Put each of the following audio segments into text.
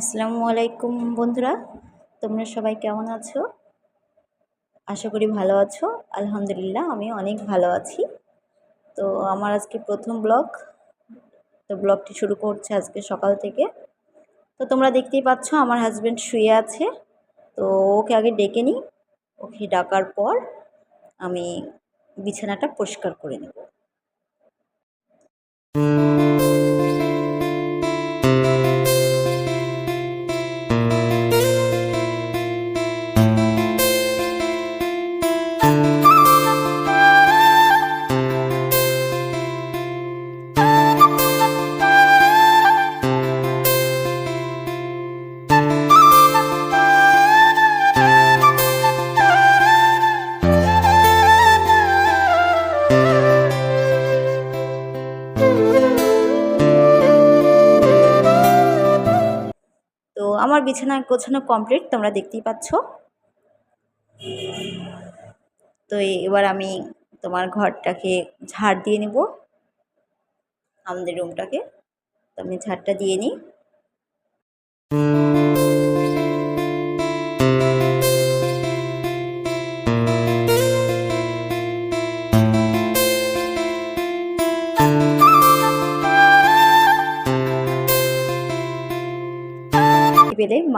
আসসালামু আলাইকুম বন্ধুরা, তোমরা সবাই কেমন আছো? আশা করি ভালো আছো। আলহামদুলিল্লাহ, আমি অনেক ভালো আছি। তো আমার আজকে প্রথম ব্লগ। তো ব্লগটি শুরু করছে আজকে সকাল থেকে। তো তোমরা দেখতেই পাচ্ছ, আমার হাজব্যান্ড শুয়ে আছে। তো ওকে আগে ডেকে নিই। ওকে ডাকার পর আমি বিছানাটা পরিষ্কার করে নেব। আমার বিছানা গোছানো কমপ্লিট তোমরা দেখতেই পাচ্ছ। তো এবার আমি তোমার ঘরটাকে ঝাড় দিয়ে নেব। আমাদের রুমটাকে তো আমি ঝাড়টা দিয়ে নিই।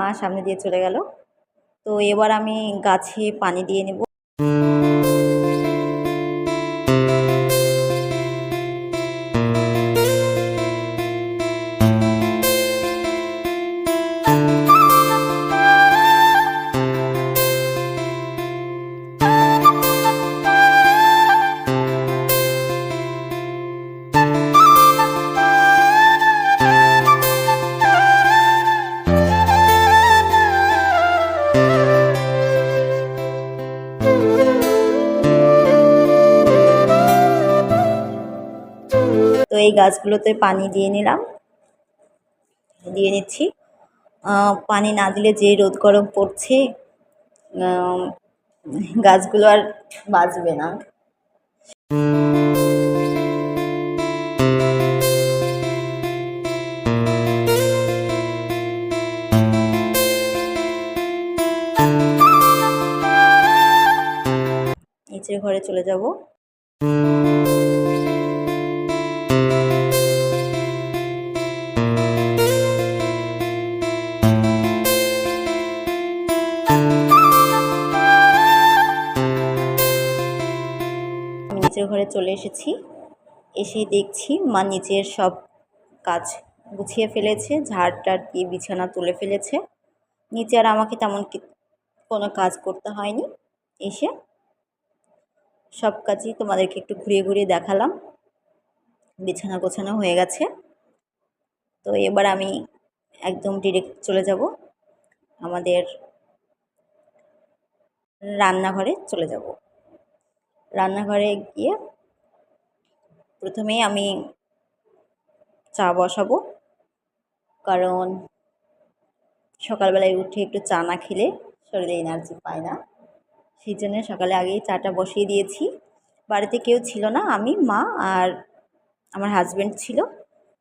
মা সামনে দিয়ে চলে গেল। তো এবার আমি গাছে পানি দিয়ে নেব। তো এই গাছগুলোতে পানি দিয়ে নিলাম। দিয়ে নিচ্ছি। পানি না দিলে যে রোদ গরম পড়ছে গাছগুলো আর বাঁচবে না। ঘরে চলে যাব। চলে এসেছি। এসে দেখছি মা নিচের সব কাজ গুছিয়ে ফেলেছে, ঝাড় টাড় দিয়ে বিছানা তুলে ফেলেছে। নিচে আর আমাকে তেমন কোনো কাজ করতে হয়নি। এসে সব কাজই তোমাদেরকে একটু ঘুরিয়ে ঘুরিয়ে দেখালাম। বিছানা গোছানো হয়ে গেছে। তো এবার আমি একদম ডিরেক্ট চলে যাব। আমাদের রান্নাঘরে চলে যাব। রান্নাঘরে গিয়ে প্রথমেই আমি চা বসাবো। কারণ সকালবেলায় উঠে একটু চা না খেলে শরীরে এনার্জি পায় না। সেই জন্য সকালে আগেই চাটা বসিয়ে দিয়েছি। বাড়িতে কেউ ছিল না, আমি, মা আর আমার হাজব্যান্ড ছিল।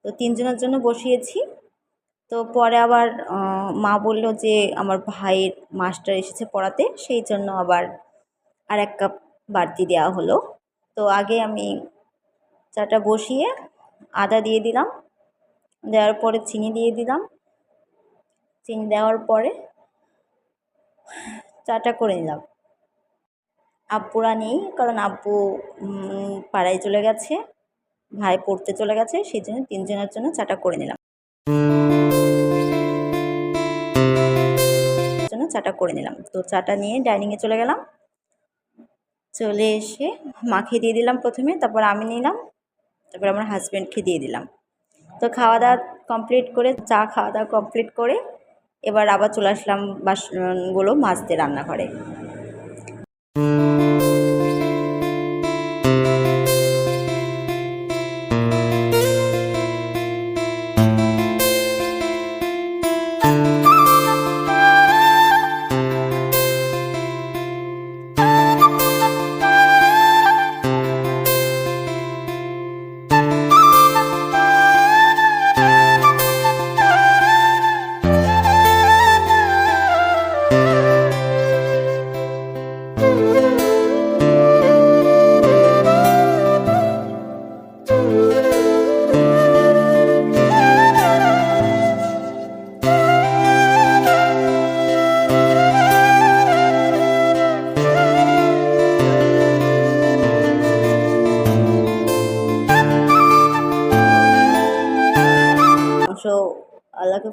তো তিনজনের জন্য বসিয়েছি। তো পরে আবার মা বলল যে আমার ভাইয়ের মাস্টার এসেছে পড়াতে, সেই জন্য আবার আর এক কাপ বাড়তি দেওয়া হলো। তো আগে আমি চাটা বসিয়ে আদা দিয়ে দিলাম, দেওয়ার পরে চিনি দিয়ে দিলাম। চিনি দেওয়ার পরে চাটা করে নিলাম। আব্বুরা নেই, কারণ আব্বু পাড়ায় চলে গেছে, ভাই পড়তে চলে গেছে, সেই জন্য তিনজনের জন্য চাটা করে নিলাম। জন্য চাটা করে নিলাম। তো চাটা নিয়ে ডাইনিংয়ে চলে গেলাম। চলে এসে মাখিয়ে দিয়ে দিলাম প্রথমে, তারপর আমি নিলাম। তারপর আমার হাজব্যান্ডকে দিয়ে দিলাম। তো খাওয়া দাওয়া কমপ্লিট করে, চা খাওয়া দাওয়া কমপ্লিট করে এবার আবার চলে আসলাম বাসনগুলো মাজতে রান্নাঘরে।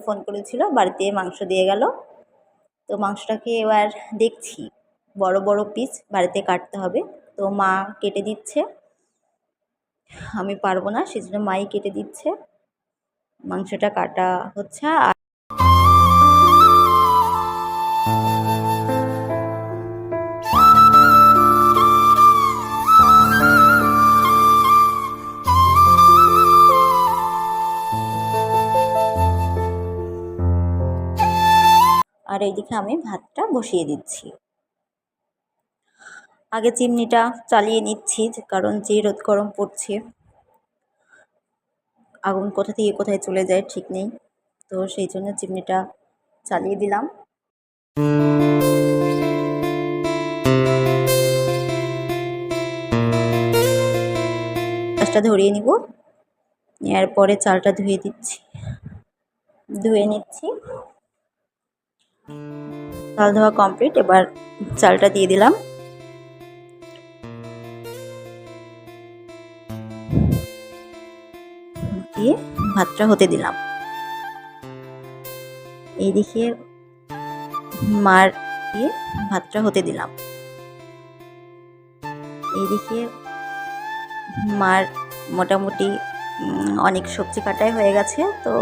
ফোন করেছিল, বাড়িতে মাংস দিয়ে গেল। তো মাংসটাকে এবার দেখছি, বড় বড় পিস বাড়িতে কাটতে হবে। তো মা কেটে দিচ্ছে। আমি পারব না, সেজন্য মাই কেটে দিচ্ছে। মাংসটা কাটা হচ্ছে আর আর এইদিকে আমি ভাতটা বসিয়ে দিচ্ছি। আগে চিমনিটা চালিয়ে নিচ্ছি, কারণ যে রোদ গরম পড়ছে, আগুন কোথা থেকে কোথায় চলে যায় ঠিক নেই। তো সেই জন্য চিমনিটা চালিয়ে দিলাম। গ্যাসটা ধরিয়ে নিব। নেওয়ার পরে চালটা ধুয়ে দিচ্ছি। ধুয়ে নিচ্ছি। চাল ধোয়া কমপ্লিট এবার চালটা দিয়ে দিলাম। দিয়ে ভাতটা হতে দিলাম। এইদিকে মার দিয়ে ভাতটা হতে দিলাম। এইদিকে মার মোটামুটি অনেক সবজি কাটাই হয়ে গেছে, তো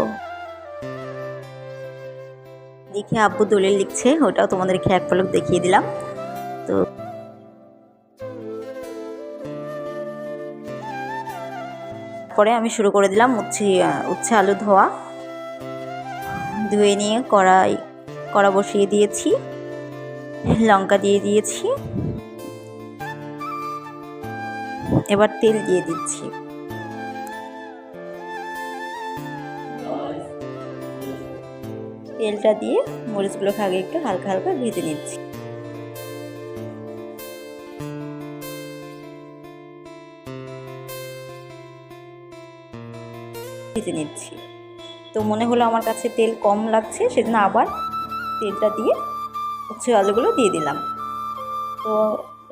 দেখে আব্বু দলিল লিখছে, ওটাও তোমাদেরকে এক পলক দেখিয়ে দিলাম। তো পরে আমি শুরু করে দিলাম উচ্ছে উচ্ছে আলু ধোয়া। ধুয়ে নিয়ে কড়াই, কড়া বসিয়ে দিয়েছি, লঙ্কা দিয়ে দিয়েছি। এবার তেল দিয়ে দিচ্ছি। তেলটা দিয়ে মরিচগুলোকে আগে একটু হালকা হালকা ভেজে নিচ্ছি। ভেজে নিচ্ছি। তো মনে হলো আমার কাছে তেল কম লাগছে, সেজন্য আবার তেলটা দিয়ে হচ্ছে আলুগুলো দিয়ে দিলাম। তো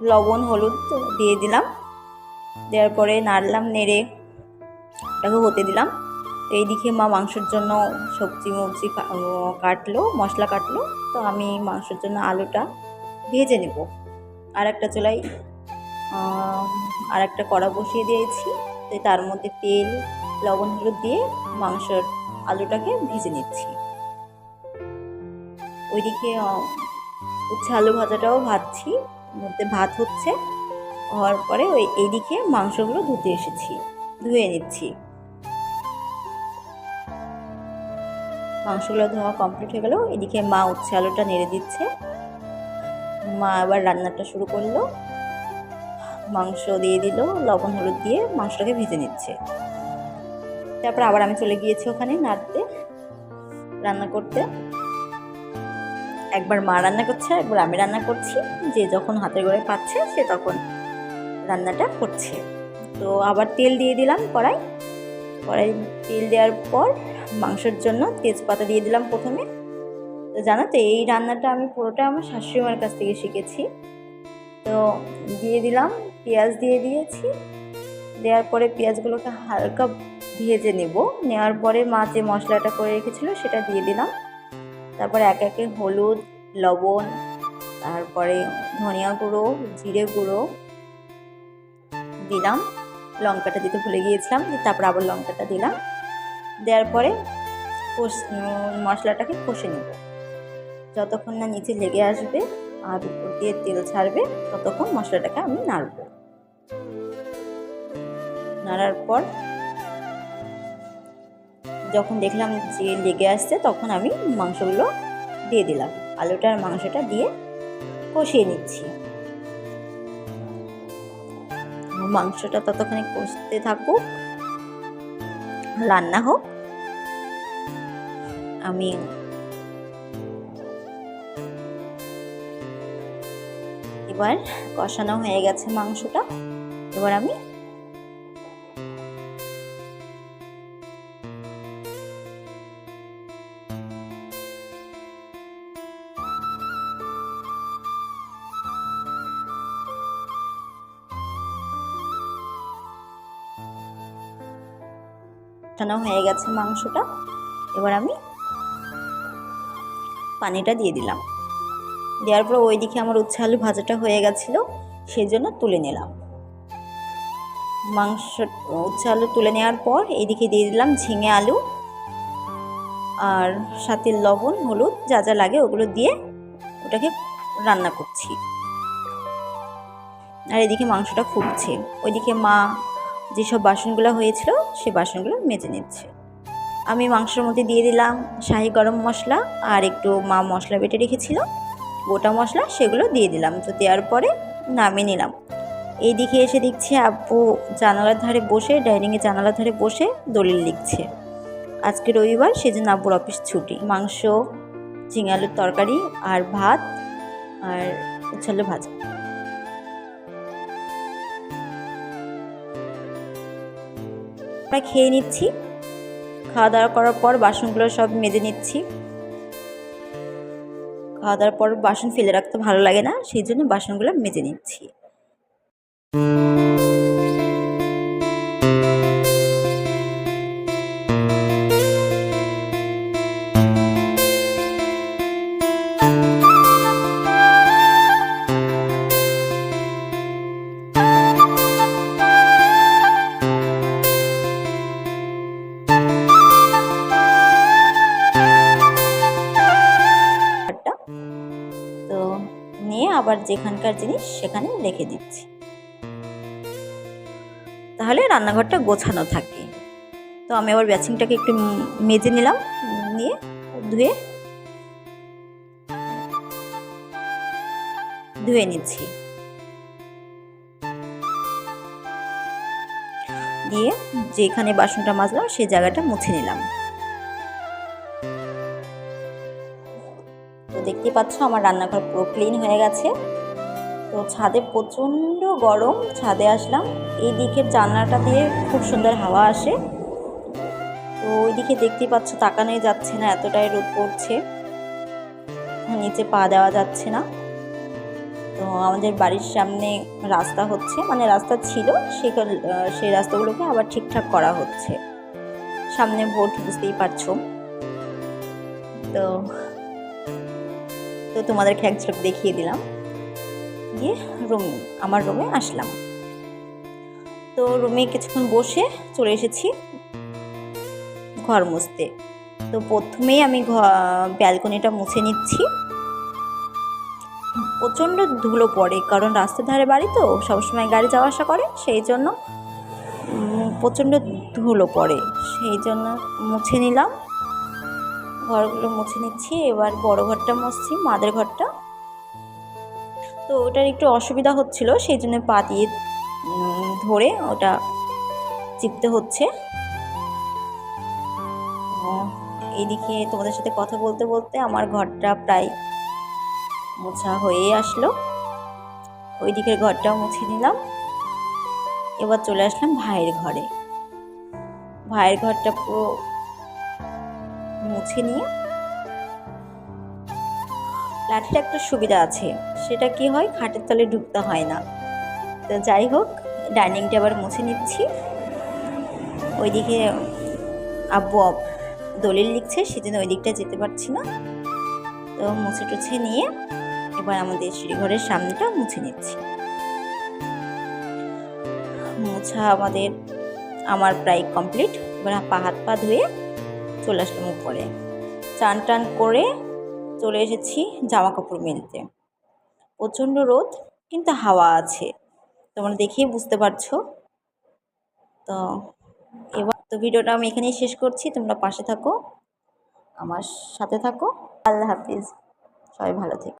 লবণ, হলুদ দিয়ে দিলাম। দেওয়ার পরে নাড়লাম, নেড়ে ওটাকে হতে দিলাম। তো এইদিকে মা মাংসের জন্য সবজি মবজি কাটলো, মশলা কাটলো। তো আমি মাংসের জন্য আলুটা ভেজে নেব। আর একটা চুলাই আর একটা কড়া বসিয়ে দিয়েছি। তো তার মধ্যে তেল, লবণ, হলুদ দিয়ে মাংসের আলুটাকে ভেজে নিচ্ছি। ওইদিকে উচ্ছে আলু ভাজাটাও ভাজছি। মধ্যে ভাত হচ্ছে। হওয়ার পরে ওই এইদিকে মাংসগুলো ধুতে এসেছি, ধুয়ে নিচ্ছি। মাংসগুলো ধোয়া কমপ্লিট হয়ে গেল। এদিকে মা উচ্ছে আলুটা নেড়ে দিচ্ছে। মা আবার রান্নাটা শুরু করল। মাংস দিয়ে দিল, লবণ হলুদ দিয়ে মাংসটাকে ভেজে নিচ্ছে। তারপর আবার আমি চলে গিয়েছি ওখানে নাড়তে, রান্না করতে। একবার মা রান্না করছে, একবার আমি রান্না করছি। যে যখন হাতের গোড়ায় পাচ্ছে, সে তখন রান্নাটা করছে। তো আবার তেল দিয়ে দিলাম কড়াই। কড়াই তেল দেওয়ার পর মাংসের জন্য তেজপাতা দিয়ে দিলাম প্রথমে। তো জানো তো, এই রান্নাটা আমি পুরোটা আমার শাশুড়ি মার কাছ থেকে শিখেছি। তো দিয়ে দিলাম, পেঁয়াজ দিয়ে দিয়েছি। দেওয়ার পরে পেঁয়াজগুলোকে হালকা ভেজে নেব। নেওয়ার পরে মা যে মশলাটা করে রেখেছিল সেটা দিয়ে দিলাম। তারপরে এক একে হলুদ, লবণ, তারপরে ধনিয়া গুঁড়ো, জিরে গুঁড়ো দিলাম। লঙ্কাটা দিতে ভুলে গিয়েছিলাম, তারপর আবার লঙ্কাটা দিলাম। দেওয়ার পরে মশলাটাকে কষে নেব। যতক্ষণ না নিচে লেগে আসবে আর উপর দিয়ে তেল ছাড়বে, ততক্ষণ মশলাটাকে আমি নাড়ব। নাড়ার পর যখন দেখলাম যে লেগে আসছে, তখন আমি মাংসগুলো দিয়ে দিলাম। আলুটা আর মাংসটা দিয়ে কষিয়ে নিচ্ছি। মাংসটা ততক্ষণে কষতে থাকুক। রান্না হোক। আমি এবার কষানো হয়ে গেছে মাংসটা। এবার আমি কষানো হয়ে গেছে মাংসটা, এবার আমি পানিটা দিয়ে দিলাম। দেওয়ার পর ওই দিকে আমার উচ্ছে আলু ভাজাটা হয়ে গেছিল সেই জন্য তুলে নিলাম। মাংস, উচ্ছে আলু তুলে নেওয়ার পর এইদিকে দিয়ে দিলাম ঝিঙে আলু আর সাথে লবণ, হলুদ, যা যা লাগে ওগুলো দিয়ে ওটাকে রান্না করছি। আর এদিকে মাংসটা ফুটছে। ওইদিকে মা যেসব বাসনগুলো হয়েছিল সেই বাসনগুলো মেজে নিচ্ছে। আমি মাংসের মধ্যে দিয়ে দিলাম শাহি গরম মশলা আর একটু মা মশলা বেটে রেখেছিল। গোটা মশলা সেগুলো দিয়ে দিলাম। তো দেওয়ার পরে নামিয়ে নিলাম। এইদিকে এসে দেখছি আব্বু জানালার ধারে বসে, ডাইনিংয়ে জানালার ধারে বসে দলিল লিখছে। আজকে রবিবার, সেজন্য আব্বুর অফিস ছুটি। মাংস ঝিঙালুর তরকারি আর ভাত আর উচ্ছালো ভাজা। আমরা খেয়ে নিচ্ছি। খাওয়া দাওয়া করার পর বাসনগুলো সব মেজে নিচ্ছি। খাওয়া দাওয়ার পর বাসন ফেলে রাখতে ভালো লাগে না, সেই জন্য বাসনগুলো মেজে নিচ্ছি। আবার যেখানকার জিনিস সেখানে রেখে দিচ্ছি। তাহলে রান্নাঘরটা গোছানো থাকে। তো আমি আবার ব্যাচিংটাকে একটু মেজে নিলাম, নিয়ে ধুয়ে ধুয়ে নিচ্ছি। দিয়ে যেখানে বাসনটা মাজলাম, সেই জায়গাটা মুছে নিলাম। দেখতেই পাচ্ছ আমার রান্নাঘর পুরো ক্লিন হয়ে গেছে। তো ছাদে প্রচণ্ড গরম, ছাদে আসলাম। এই দিকের জানলাটা দিয়ে খুব সুন্দর হাওয়া আসে। তো ওইদিকে দেখতেই পাচ্ছ তাকানোই যাচ্ছে না, এতটাই রোদ পড়ছে। নিচে পা দেওয়া যাচ্ছে না। তো আমাদের বাড়ির সামনে রাস্তা হচ্ছে মানে রাস্তা ছিল সেই রাস্তাগুলোকে আবার ঠিকঠাক করা হচ্ছে। সামনে ভোট বুঝতেই পারছ। তো তো তোমাদেরকে এক ঝলক দেখিয়ে দিলাম। গিয়ে রুম, আমার রুমে আসলাম। তো রুমে কিছুক্ষণ বসে চলে এসেছি ঘর মুছতে। তো প্রথমেই আমি ব্যালকনিটা মুছে নিচ্ছি। প্রচণ্ড ধুলো পড়ে, কারণ রাস্তার ধারে বাড়ি তো, সবসময় গাড়ি যাওয়া আসা করে, সেই জন্য প্রচণ্ড ধুলো পড়ে, সেই জন্য মুছে নিলাম। ঘরগুলো মুছে নিচ্ছি, এবার বড় ঘরটা মুছছি, মাদের ঘরটা। তো ওটার একটু অসুবিধা হচ্ছিল, সেই জন্য পা দিয়ে ধরে ওটা চিপতে হচ্ছে। এইদিকে তোমাদের সাথে কথা বলতে বলতে আমার ঘরটা প্রায় মোছা হয়ে আসলো। ওই দিকের ঘরটাও মুছে নিলাম। এবার চলে আসলাম ভাইয়ের ঘরে। ভাইয়ের ঘরটা পুরো মুছে নিয়ে লাঠির একটা সুবিধা আছে। সেটা কি হয়? খাটের তলে ঢুকতে হয় না। তো যাই হোক, ডাইনিংটা আবার মুছে নিচ্ছি। ওইদিকে আব্বু আব- দলিল লিখছে, সেদিন ওই দিকটা যেতে পারছি না। তো মুছে টুছে নিয়ে এবার আমাদের সিঁড়িঘরের সামনেটা মুছে নিচ্ছি। মোছা আমাদের, আমার প্রায় কমপ্লিট এবার পা, হাত পা ধুয়ে চলে আসলাম উপরে। চান টান করে চলে এসেছি জামা কাপড় মিলতে। প্রচণ্ড রোদ, কিন্তু হাওয়া আছে। তোমরা দেখেই বুঝতে পারছ। তো এবার তো ভিডিওটা আমি এখানেই শেষ করছি। তোমরা পাশে থাকো, আমার সাথে থাকো। আল্লাহ হাফিজ। সবাই ভালো থেকো।